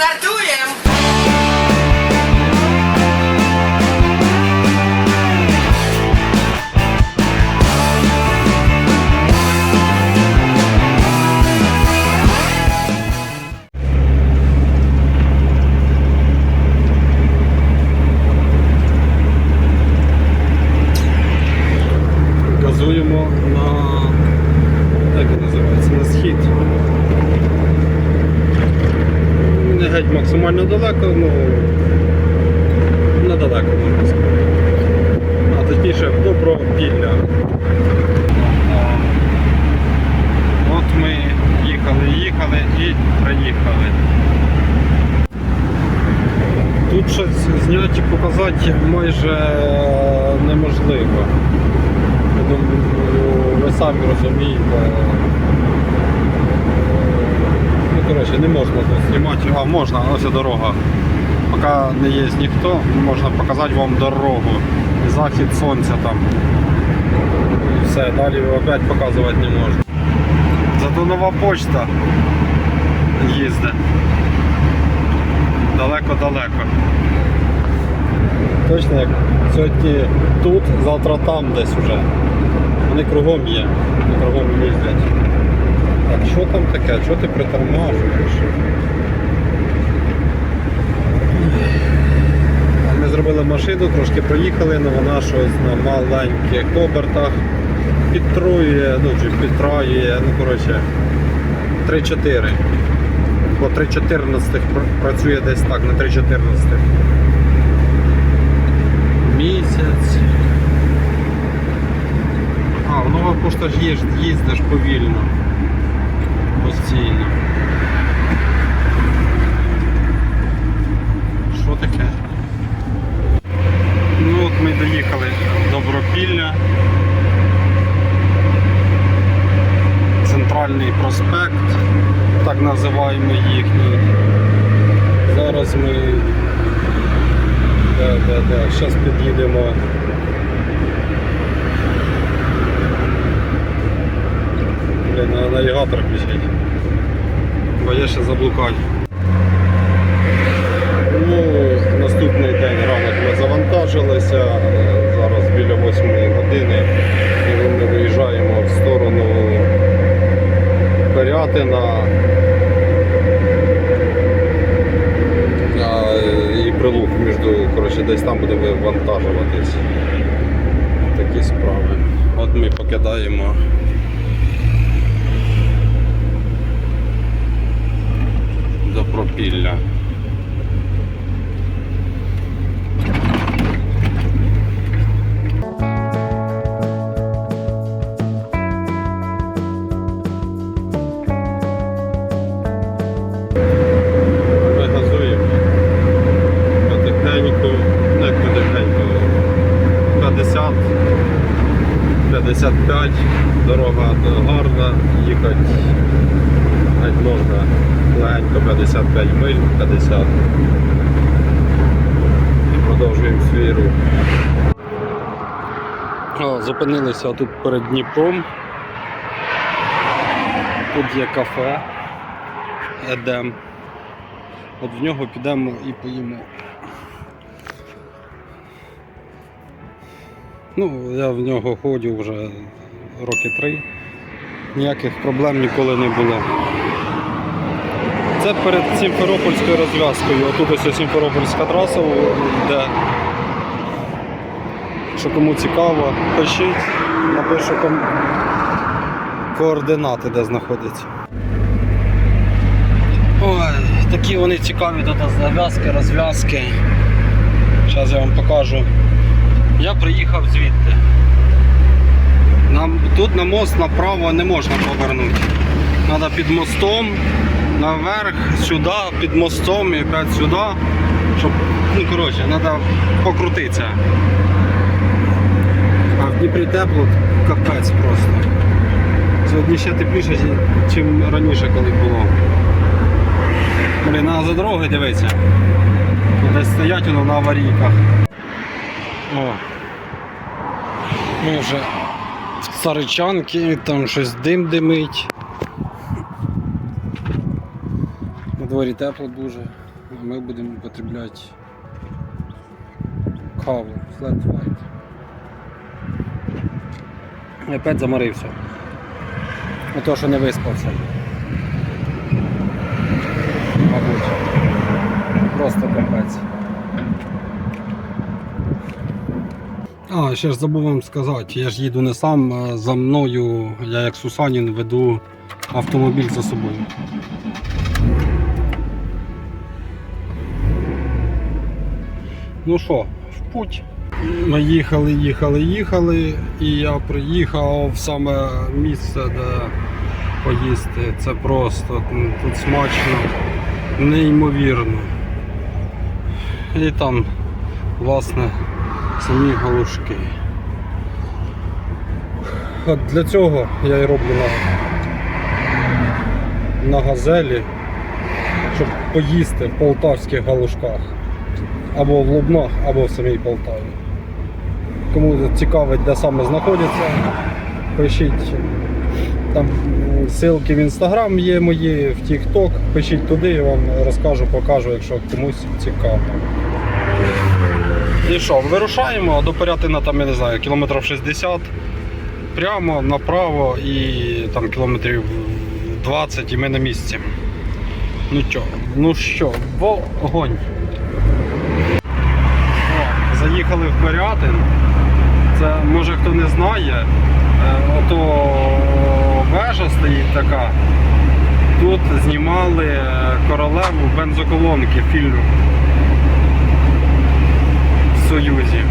Стартуємо! Газуємо майже неможливо. Ви самі розумієте. Ну, коротше, не можна тут знімати. А, можна, ось дорога. Поки не є ніхто, можна показати вам дорогу. Захід сонця там. І все, далі опять показувати не можна. Зато нова почта їздить. Далеко-далеко. Точно як сьогодні тут, завтра там десь уже. Вони кругом є, вони кругом їздять. Так, що там таке? Чого ти притормажуєш? Ми зробили машину, трошки проїхали, але вона щось на маленьких обертах підтрує, ну чи підтраює, ну коротше 3-4. Бо 3.14 пр- працює десь так, на 3.14. А, в нова пошта ж їж, їздиш повільно. Постійно. Що таке? Ну от ми доїхали до Бропілля. Центральний проспект, так називаємо їхній. Зараз ми да, да, да. Зараз під'їдемо. Блін, на навігатор включить. Бо я ще заблукаю. Ну, наступний день ранок ми завантажилися. Зараз біля 8 години і ми виїжджаємо в сторону Пирятина. А, і прилук між, коротше, десь там будемо вантажуватись. Такі справи. От ми покидаємо. До О, зупинилися тут перед Дніпром. Тут є кафе. Едем. От в нього підемо і поїмо. Ну, я в нього ходжу вже роки три. Ніяких проблем ніколи не було. Це перед Сімферопольською розв'язкою. Отут ось Сімферопольська траса йде. Що кому цікаво, пишіть, напишу ком... координати, де знаходяться. Ой, такі вони цікаві тут зав'язки, розв'язки. Зараз я вам покажу. Я приїхав звідти. Нам, тут на мост направо не можна повернути. Треба під мостом, наверх, сюди, під мостом і опять сюди. Щоб, ну коротше, треба покрутитися. Дніпрі тепло, капець просто. Сьогодні ще тепліше, ніж раніше, коли було. Блін, треба за дорогою дивитися. Десь стоять воно на аварійках. О. Ми вже в царичанки, там щось дим димить. На дворі тепло дуже. А ми будемо потребляти каву, white. І Опять заморився. Ото, що не виспався. Мабуть. Просто капець. А, ще ж забув вам сказати, я ж їду не сам, за мною, я як Сусанін веду автомобіль за собою. Ну що, в путь. Ми їхали, їхали, їхали, і я приїхав в саме місце, де поїсти. Це просто ну, тут смачно, неймовірно. І там, власне, самі галушки. От для цього я і роблю на, на газелі, щоб поїсти в полтавських галушках. Або в Лубнах, або в самій Полтаві. Кому цікавить, де саме знаходяться, пишіть. Там ссылки в інстаграм є мої, в Тікток. Пишіть туди, я вам розкажу, покажу, якщо комусь цікаво. І що, вирушаємо до Порятина, там, я не знаю, кілометрів 60, прямо направо і там кілометрів 20 і ми на місці. Ну що, ну що, вогонь. Заїхали в Порятин. Це може хто не знає, е, ото вежа стоїть така. Тут знімали е, королеву бензоколонки фільм в Союзі.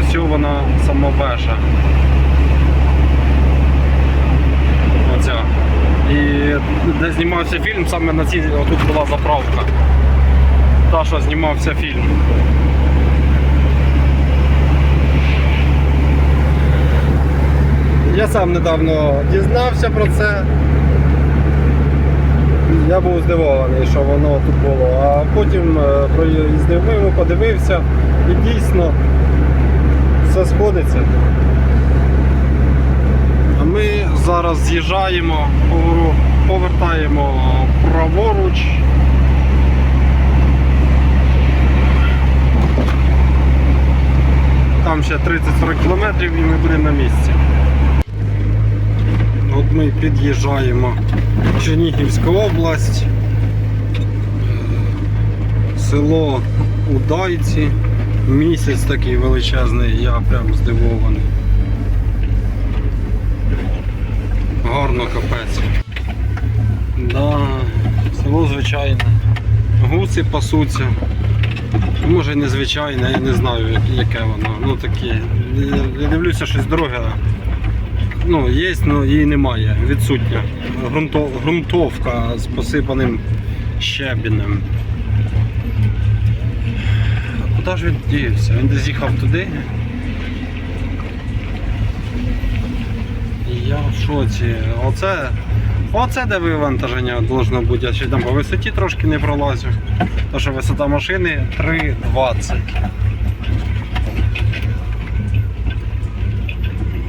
Ось вона сама вежа. Оця. І де знімався фільм, саме на цій отут була заправка. Та, що знімався фільм. Я сам недавно дізнався про це. Я був здивований, що воно тут було. А потім е, проїздив подивився і дійсно все сходиться. Ми зараз з'їжджаємо, повертаємо праворуч. Там ще 30-40 кілометрів і ми будемо на місці. От ми під'їжджаємо в Чернігівську область, Е, село Удайці. Місяць такий величезний, я прям здивований. Гарно капець. Да, село звичайне. Гуси пасуться. Може незвичайне, я не знаю яке воно. Ну таке. Я- дивлюся, щось дороге ну, є, але її немає, відсутня. Грунто, грунтовка з посипаним щебінем. Куди ж він дівся? Він десь їхав туди. І Я в шоці. Оце, оце де вивантаження должно бути. Я ще там по висоті трошки не пролазю. Тому що висота машини 3,20. Ну, Чуть-чуть-чуть.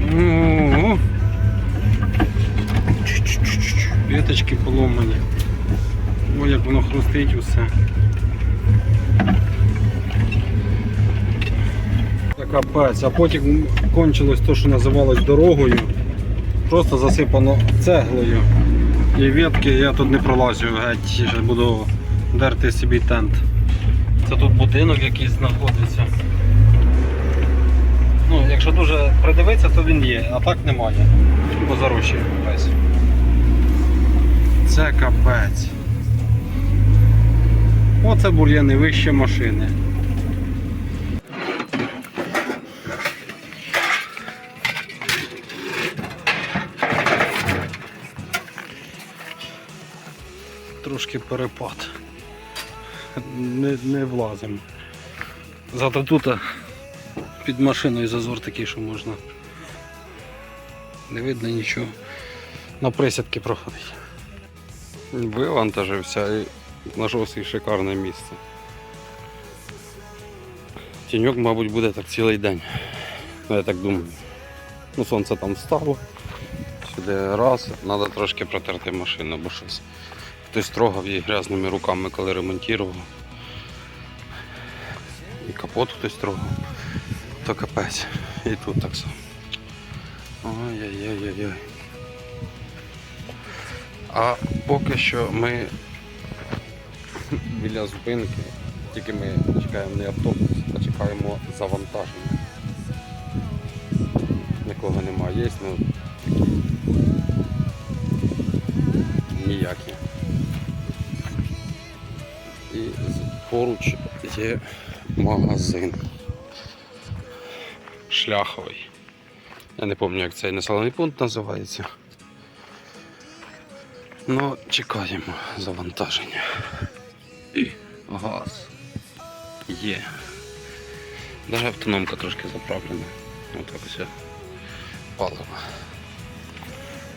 Віточки поломані. Ой, як воно хрустить усе. Та Капець, а потім кончилось те, що називалось дорогою. Просто засипано цеглою. І ветки я тут не пролазю, геть буду дерти собі тент. Це тут будинок якийсь знаходиться. Ну, якщо дуже придивитися, то він є, а так немає. Бо зарощує весь. Це капець. Оце бур'яни вище машини. Трошки перепад. Не, не влазимо. Зато тут під машиною зазор такий, що можна. Не видно нічого. На присядки проходить. Вивантажився і знайшов свій шикарне місце. Тіньок, мабуть, буде так цілий день. Ну, я так думаю. Ну, сонце там встало. Сюди раз, треба трошки протерти машину, бо щось хтось трогав її грязними руками, коли ремонтував. І капот хтось трогав, то капець. І тут так само. Ой-ой-ой-ой. А поки що ми біля зупинки, тільки ми чекаємо не автобус, а чекаємо завантаження. Нікого немає, є, ну такі ніякі. І поруч є магазин. Шляховий. Я не пам'ятаю, як цей населений пункт називається. Ну, чекаємо завантаження. Газ. Є. Навіть автономка трошки заправлена. Отак ось паливо.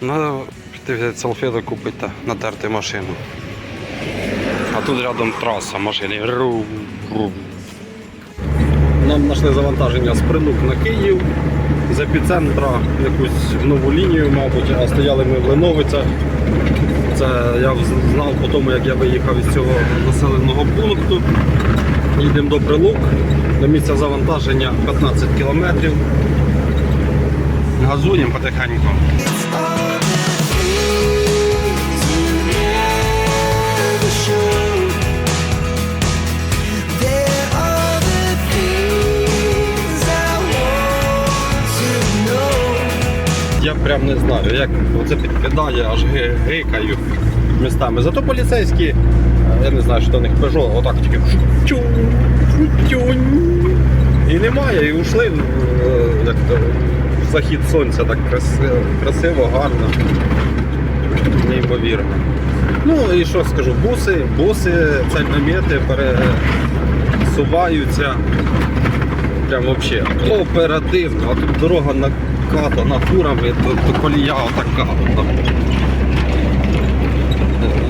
Надо піти взяти салфеток купити та натерти машину. А тут рядом траса машини. Ру, ру. Нам знайшли завантаження з прилук на Київ. З епіцентра якусь нову лінію, мабуть, а стояли ми в Леновицях. Це я знав по тому, як я виїхав із цього населеного пункту. Їдемо до Прилук, до місця завантаження 15 кілометрів. Газуємо потихеньку. Я прям не знаю, як оце підкидає, аж гикаю містами. Зато поліцейські, е, я не знаю, що до них Peugeot, отак тільки чунь. І немає, і ушли е, як то, в захід сонця так красиво, красиво гарно. Неймовірно. Ну і що скажу, буси, буси, цельномети пересуваються. Прям вообще оперативно, а тут дорога накатана фурами, то, то колія отака.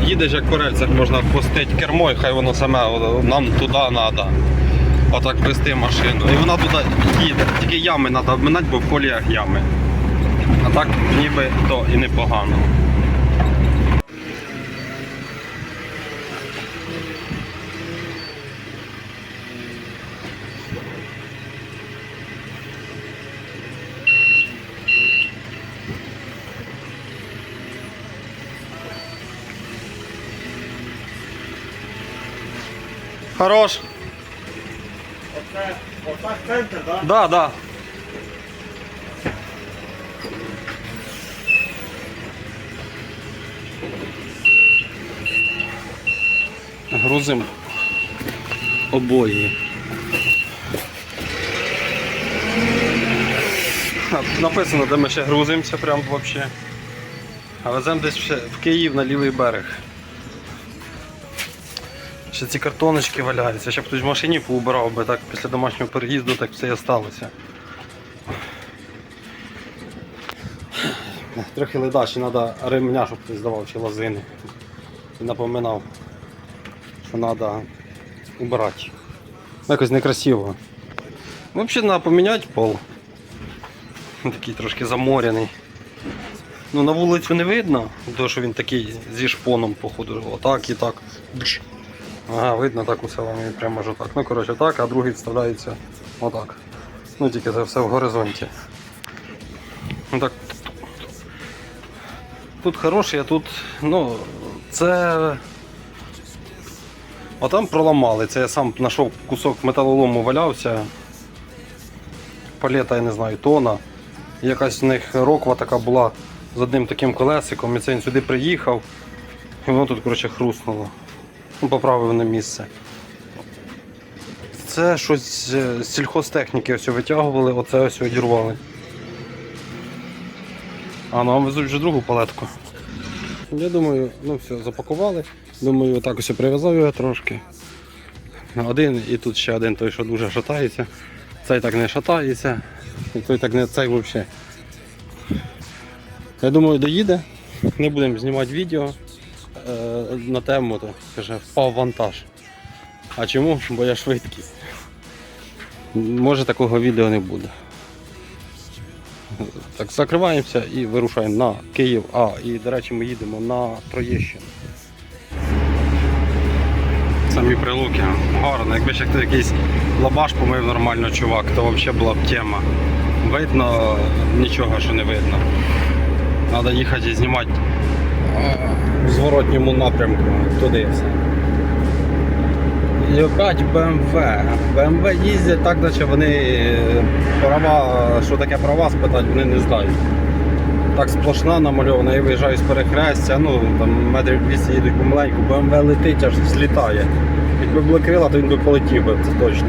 Їдеш як по рельсах, можна впустити кермо, і хай воно саме нам туди треба. Отак вести машину. І вона туди їде. Тільки ями треба обминати, бо в коліях ями. А так ніби то і непогано. Хорош. Оце, отак центр, так? Да, да. Грузим обої. Написано, де ми ще грузимося, прям взагалі. А веземо десь в Київ на лівий берег. Ще ці картоночки валяються, щоб хтось в машині поубирав би так після домашнього переїзду, так все і сталося. Трохи леда, ще треба ремня, щоб хтось здавав чи лозини. І напоминав, що треба убирати. Якось некрасиво. Взагалі треба поміняти пол. Такий трошки заморяний. Ну на вулицю не видно, тому що він такий зі шпоном, походу, отак і так. Ага, видно так усе вам прямо аж отак. Ну, коротше, так, а другий вставляється отак. Ну, тільки це все в горизонті. Ну так. Тут хороший, а тут, ну, це. А там проламали. Це я сам знайшов кусок металолому валявся. Палета, я не знаю, тона. Якась в них роква така була з одним таким колесиком. І це він сюди приїхав. І воно тут, коротше, хрустнуло. Ну, поправив на місце. Це щось е, з сільхозтехніки ось витягували, оце ось одірвали. А ну а везуть вже другу палетку. Я думаю, ну все, запакували. Думаю, отак ось прив'язав його трошки. Один і тут ще один той, що дуже шатається. Цей так не шатається. І той так не цей взагалі. Я думаю, доїде. Не будемо знімати відео на тему, то каже, впав вантаж. А чому? Бо я швидкість. Може такого відео не буде. Так, закриваємося і вирушаємо на Київ. А, і до речі, ми їдемо на Троєщину. Самі прилуки. Гарно. Якби ще хто якийсь лабаш помив нормально чувак, то взагалі була б тема. Видно нічого, що не видно. Треба їхати і знімати е, в зворотньому напрямку. Туди опять BMW. BMW їздять так, наче вони е, права, що таке права спитати, вони не знають. Так сплошна намальована, я виїжджаю з перехрестя, ну там метрів 200 їдуть помаленьку, BMW летить, аж злітає. Якби були крила, то він би полетів би, це точно.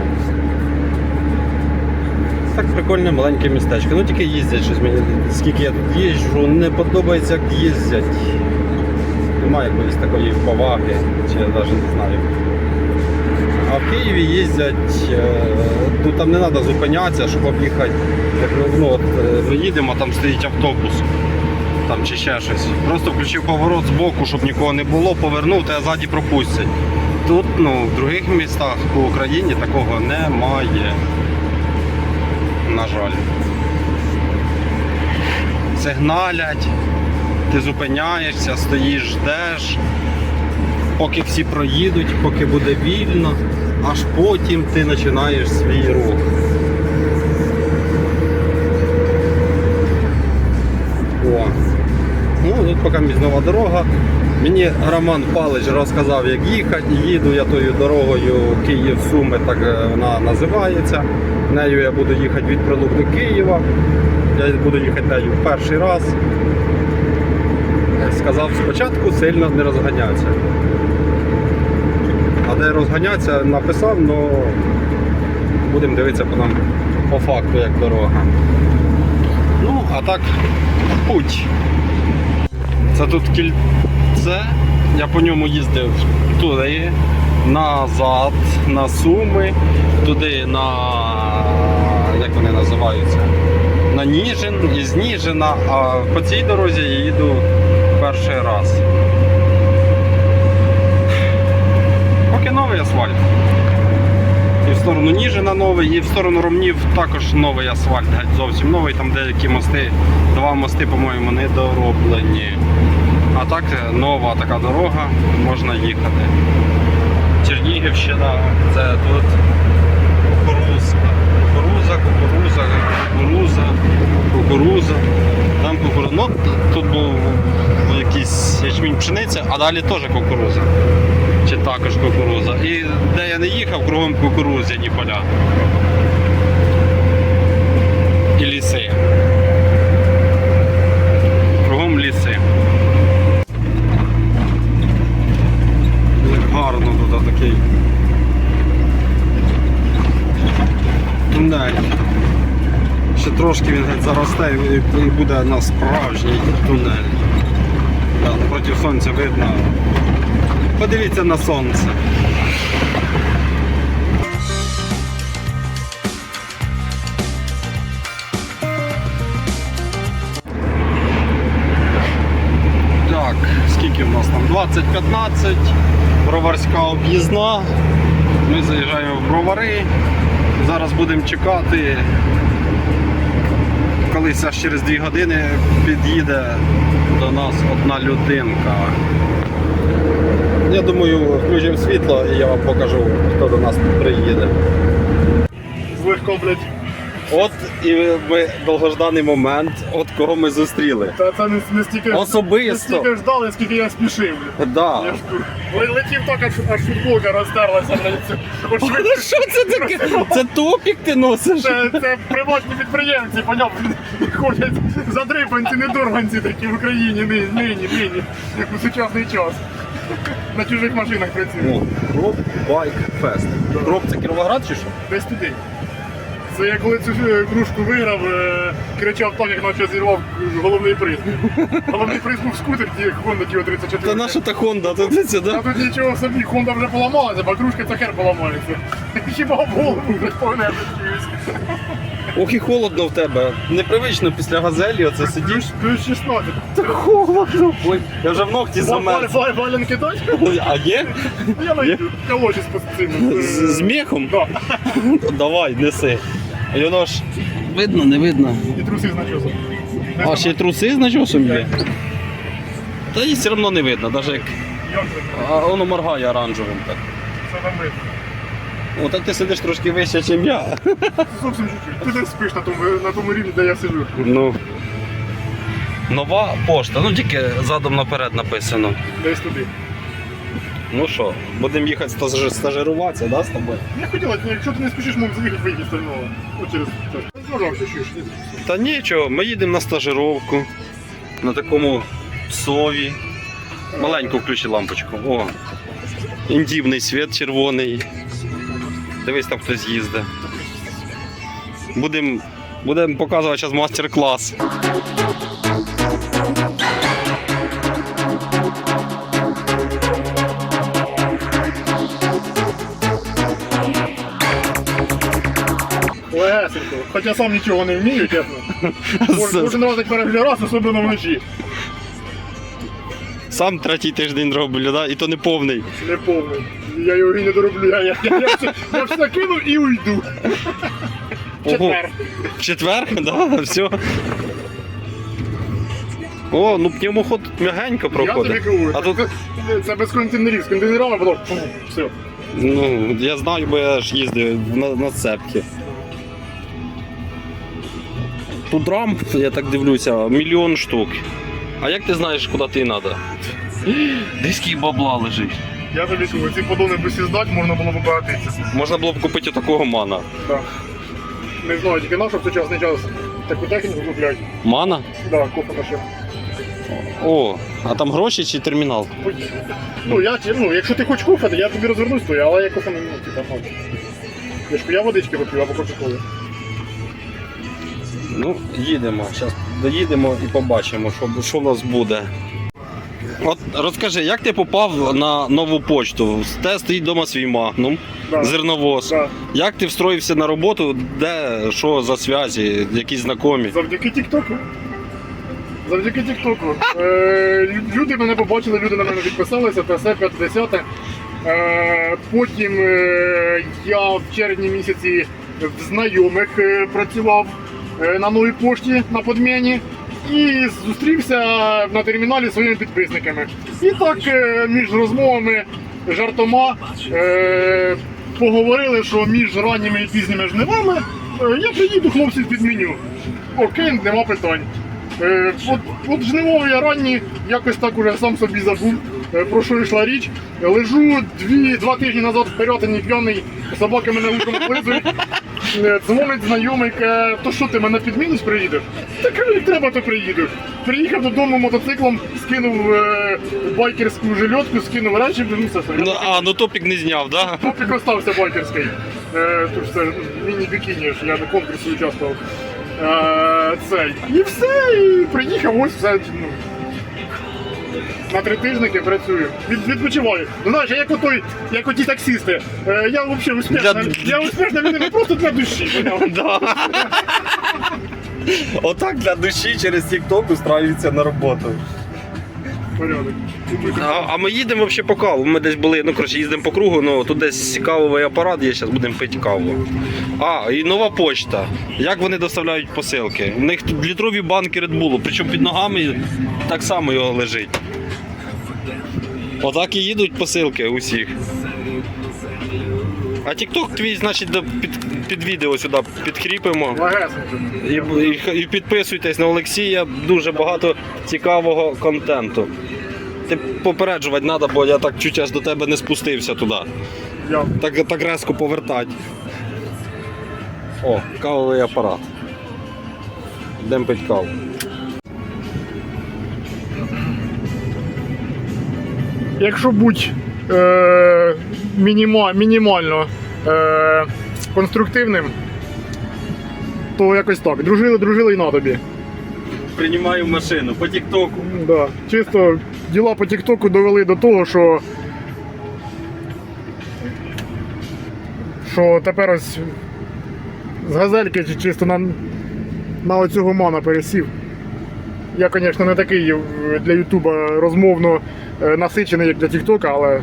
Так прикольне маленьке містечко. Ну тільки їздять щось мені. Скільки я тут їжджу, не подобається, як їздять. Немає якоїсь такої поваги, чи я навіть не знаю. А в Києві їздять, е, ну там не треба зупинятися, щоб об'їхати. Ну, е, ми їдемо, там стоїть автобус там, чи ще щось. Просто включив поворот з боку, щоб нікого не було, повернув, та ззаді пропустять. Тут, ну, в других містах по Україні такого немає. На жаль. Сигналять, ти зупиняєшся, стоїш, ждеш поки всі проїдуть, поки буде вільно, аж потім ти починаєш свій рух. О. Ну, тут поки мізнова дорога. Мені Роман Палич розказав, як їхати. Їду я тою дорогою Київ-Суми, так е, вона називається. Нею я буду їхати від Прилук до Києва. Я буду їхати нею перший раз. Сказав спочатку сильно не розганятися. А де розганятися, написав, але будемо дивитися по нам по факту, як дорога. Ну, а так, путь. Це тут кільце. Я по ньому їздив туди, назад, на Суми, туди на. як вони називаються? На Ніжин, із Ніжина, а по цій дорозі я їду перший раз. Поки новий асфальт. І в сторону Ніжина новий, і в сторону Ромнів також новий асфальт, геть зовсім новий, там деякі мости, два мости, по-моєму, не дороблені. А так е, нова така дорога, можна їхати. Чернігівщина, це тут кукурузка. Кукуруза, кукуруза, кукуруза, кукуруза. Там кукуруза. Ну, тут був якийсь ячмінь пшениця, а далі теж кукуруза чи також кукуруза. І де я не їхав, кругом кукурузяні поля. І ліси. Кругом ліси. Як гарно тут такий. Тунель. Ще трошки він геть заросте і буде на справжній тунель. Да, проти сонця видно. Подивіться на сонце. Так, скільки в нас там? 20-15, броварська об'їзна. Ми заїжджаємо в бровари. Зараз будемо чекати. Колись аж через 2 години під'їде до нас одна людинка. Я думаю, включимо світло і я вам покажу, хто до нас приїде. Легко, блядь. От і ми довгожданий момент, от кого ми зустріли. Та це не, не стільки Особисто. не стільки ждали, скільки я спішив. Да. Я ж тут летів так, аж, аж футболка розтерлася, блядь. Це, от швидко. Що це таке? Це топік ти носиш? Це, це приватні підприємці, поняв, ходять задрипанці, недорганці такі в Україні нині, нині, нині, як у сучасний час. На чужих машинах працюють. Ну, Кроп Байк Фест. Кроп це Кіровоград чи що? Десь туди. Це я коли цю е, кружку виграв, е, кричав так, як наче зірвав головний приз. Головний приз був скутер, ті Honda Kio 34. Та наша та Honda, то ти А тут нічого собі, Honda вже поламалася, а кружка це хер поламається. Хіба в голову вже повне чуюсь. Ох і холодно в тебе. Непривично після газелі оце сидиш. Плюс, плюс 16. Холодно. Ой, я вже в ногті замерз. Валь- Валянки дай? А є? Я найду. Калоші з цим. З, мехом? Да. Давай, неси. Воно ж видно, не видно. І труси з начосом. А ще й труси з начосом є. Та її все одно не видно, навіть як а воно моргає оранжевим так. все там видно. О, так ти сидиш трошки вище, ніж я. Зовсім чуть-чуть. Ти десь спиш на тому, на тому рівні, де я сиджу. Ну. Нова пошта, ну тільки задом наперед написано. Десь туди. Ну що, будемо їхати стаж- стажируватися, да, з тобою? Я хотіла, якщо ти не спішиш, можемо заїхати вийти стального. Ну, через. Зважався. Та нічого, ми їдемо на стажировку. На такому сові. Маленьку включи лампочку. О. Індивний світ червоний. Дивись, там хтось їздить. Будемо будем показувати зараз мастер-клас. Легесенько. Хоча сам нічого не вмію, чесно. Кожен раз як перший раз, особливо вночі. Сам третій тиждень роблю, да? і то не повний. Не повний. Я його і не дороблю. Я, я, я, я, все, я все кину і уйду. Четвер. Четвер, да, все. О, ну пневмоход м'ягенько Я тобі кажу, А тут, це, це без контейнерів. З контейнерами потім фу, все. ну, я знаю, бо я ж їздив на, на цепки. Тут рамп, я так дивлюся, мільйон штук. А як ти знаєш, куди ти треба? Скільки бабла лежить. Я тобі кажу, ці подони би сіздати, можна було б багатитися. Можна було б купити такого мана. Да. Не знаю, тільки нащо в сучасний час таку техніку купляють. Мана? Да, кофе машин. О, а там гроші чи термінал? Ну, я, ну, якщо ти хочеш кофе, то я тобі розвернусь, то я, але я кофе не типа, ну. Я ж я водички поп'ю або кока-коли. Ну, їдемо. Зараз доїдемо і побачимо, що, що в нас буде. От розкажи, як ти попав на нову почту? Те стоїть вдома свій магнум, Да. зерновоз. Да. Як ти встроївся на роботу, де, що за зв'язі, якісь знайомі? Завдяки Тіктоку. Завдяки Тіктоку. Е, люди мене побачили, люди на мене підписалися, та все 50. Е, потім е, я в червні місяці в знайомих е, працював на новій пошті на подміні і зустрівся на терміналі зі своїми підписниками. І так е, між розмовами, жартома е, поговорили, що між ранніми і пізніми жнивами е, я приїду хлопців підміню. Окей, нема питань. Е, от, от жниво я ранні якось так уже сам собі забув, е, про що йшла річ. Лежу дві, два тижні назад в Пирятині п'яний, собаки мене вухом облизують. Е, Дзвонить знайомий, каже, то що ти мене підміниш приїдеш? Та кажу, як треба, то приїду. Приїхав додому мотоциклом, скинув е, байкерську жильотку, скинув речі, ну все все. Ну, а, ну топік не зняв, да? Топік остався байкерський. Е, тож це міні-бікіні, я на конкурсі участвував. Е, цей. І все, і приїхав, ось все. Ну, на три тижники працюю. Від, відпочиваю. Ну знаєш, я як отой, як оті таксісти. Е, я взагалі успішна. Для- Я успішна людина просто для душі. поняв? Да. Отак для душі через TikTok устраюється на роботу. Порядок. А, а ми їдемо взагалі по каву. Ми десь були, ну коротше, їздимо по кругу, ну тут десь кавовий апарат є, зараз будемо пити каву. А, і нова почта. Як вони доставляють посилки? У них тут літрові банки Bull, причому під ногами так само його лежить. Отак і їдуть посилки усіх. А TikTok твій, значить, до- під, під відео сюди підкріпимо. І, і, і підписуйтесь на Олексія, дуже багато цікавого контенту. Ти попереджувати треба, бо я так чуть аж до тебе не спустився туди. Так, так резко повертати. О, кавовий апарат. Йдемо пить каву. Якщо будь е, мініма, мінімально е, конструктивним, то якось так. Дружили, дружили і на тобі. Приймаю машину по Тіктоку. Да. Чисто діла по Тіктоку довели до того, що. Що тепер ось з газельки чисто на, на оцього мана пересів. Я, звісно, не такий е, для Ютуба розмовно е, насичений, як для Тіктока, але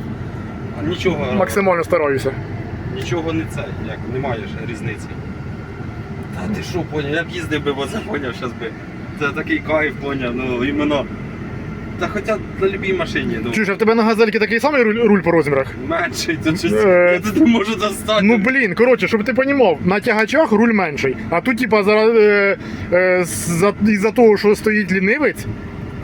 Нічого, максимально стараюся. нічого не це, як немає ж різниці. Та ти що, поняв, я б їздив би, бо це поняв, щас би. Це такий кайф, поняв, ну іменно Та хоча на любій машині, ну, Чуєш, а в тебе на газельки такий самий руль, руль по розмірах? менший, тут щось, Е, я тут не можу достати. Ну блін, коротше, щоб ти понімав, на тягачах руль менший. А тут, типа, зараз е, е, за, із-за того, що стоїть лінивець,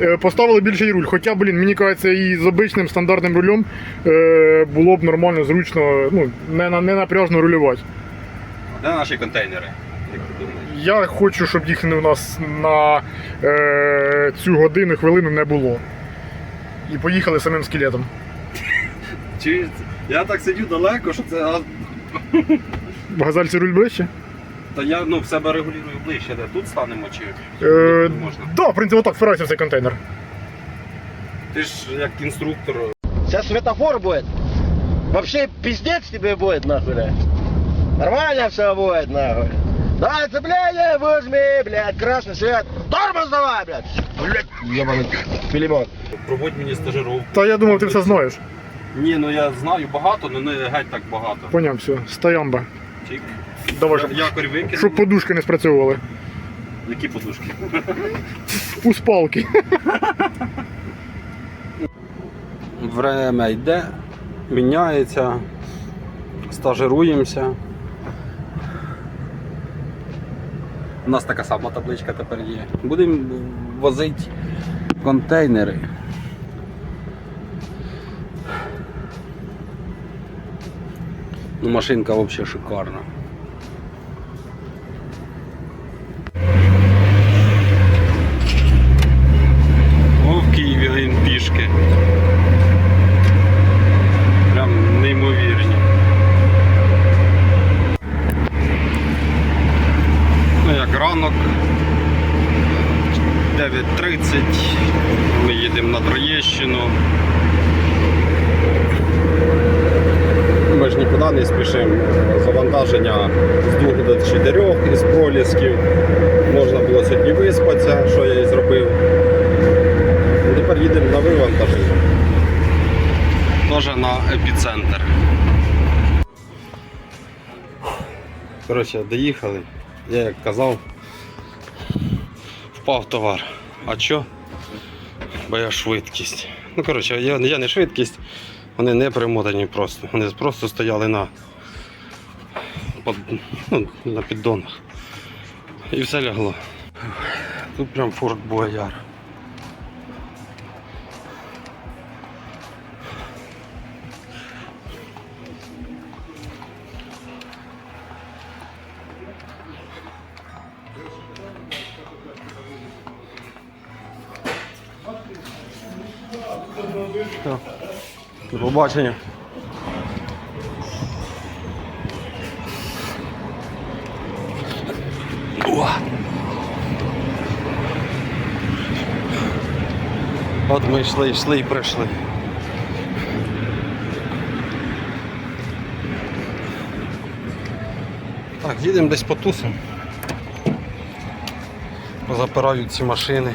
е, поставили більший руль. Хоча, блін, мені кажеться, і з обичним стандартним рулем е, було б нормально, зручно, ну, не, на- не напряжно рулювати. Де наші контейнери? Я хочу, щоб їх у нас на е, цю годину, хвилину не було. І поїхали самим скелетом. Чи я так сидю далеко, що це. В газельці руль ближче? Та я ну, в себе регулюю ближче, де тут станемо чи Е, можна. да, в принципі, отак впирайся в цей контейнер. Ти ж як інструктор. Сейчас светофор будет. Вообще пиздец тебе будет, нахуй, да. Нормально все будет, нахуй. Давай, цепление возьми, блядь, красный свет. Тормоз давай, блядь. Блядь, ебаный пилимон. Проводь мені стажировку. Та я думав, ти все знаєш. Ні, ну я знаю багато, але не геть так багато. Поняв, все, стоямба. Чик. Давай, щоб, Якорь викинув. щоб подушки не спрацьовували. Які подушки? У спалки. Время йде, міняється, стажируємося. У нас така сама табличка тепер є. Будемо возити контейнери. Ну, машинка взагалі шикарна. О, в Києві він пішки. Прям неймовірні. Ну, як ранок. 9.30. Ми їдемо на Троєщину. Ми ж спішимо. Завантаження з 2 до 4 із пролісків. Можна було сьогодні виспатися, що я і зробив. Ну, Тепер їдемо на вивантаження. Теж на епіцентр. Коротше, доїхали. Я як казав, впав товар. А що? Бо я швидкість. Ну, коротше, я, я не швидкість, вони не примотані просто. Вони просто стояли на, ну, на піддонах. І все лягло. Тут прям форт Бояр. До побачення. Ми йшли, йшли і прийшли. Так, їдемо десь по тусам. Запирають ці машини.